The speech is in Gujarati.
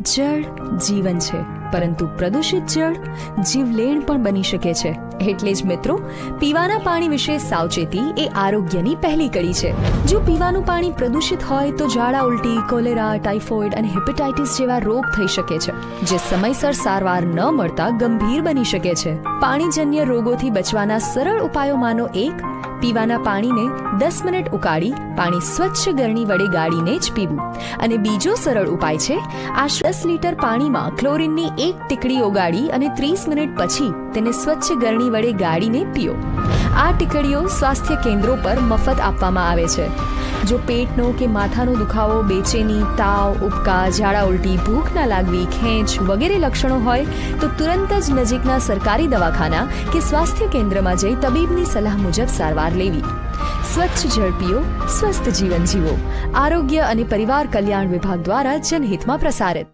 જળ જીવન છે, પરંતુ પ્રદૂષિત જળ જીવલેણ પણ બની શકે છે. એટલે જ મિત્રો, પીવાના પાણી વિશે સાવચેતી એ આરોગ્યની પહેલી કડી છે. જો પીવાનું પાણી પ્રદૂષિત હોય તો ઝાડા ઉલટી, કોલેરા, ટાઇફોઇડ અને હેપેટાઇટિસ જેવા રોગ થઈ શકે છે, જે સમયસર સારવાર ન મળતા ગંભીર બની શકે છે. પાણીજન્ય રોગોથી બચવાના સરળ ઉપાયોમાંનો એક પીવાના પાણીને દસ મિનિટ ઉકાળી પાણી સ્વચ્છ ગરણી વડે ગાળીને જ પીવું. અને બીજો સરળ ઉપાય છે આ દસ લીટર પાણીમાં ક્લોરીનની એક ટીકડી ઓગાળી અને ત્રીસ મિનિટ પછી તેને સ્વચ્છ ગરણી વડે ગાળીને પીઓ. આ ટીકડીઓ સ્વાસ્થ્ય કેન્દ્રો પર મફત આપવામાં આવે છે. જો પેટનો કે માથાનો દુખાવો, બેચેની તાવ, ઉબકા, ઝાડા ઉલટી ભૂખ ના લાગવી, ખેંચ વગેરે લક્ષણો હોય, તો તુરંત જ નજીકના સરકારી દવાખાના કે સ્વાસ્થ્ય કેન્દ્રમાં જઈ તબીબની સલાહ મુજબ સારવાર લેવી. સ્વચ્છ જળ પીઓ સ્વસ્થ જીવન જીવો આરોગ્ય અને પરિવાર કલ્યાણ વિભાગ દ્વારા જનહિતમાં પ્રસારિત.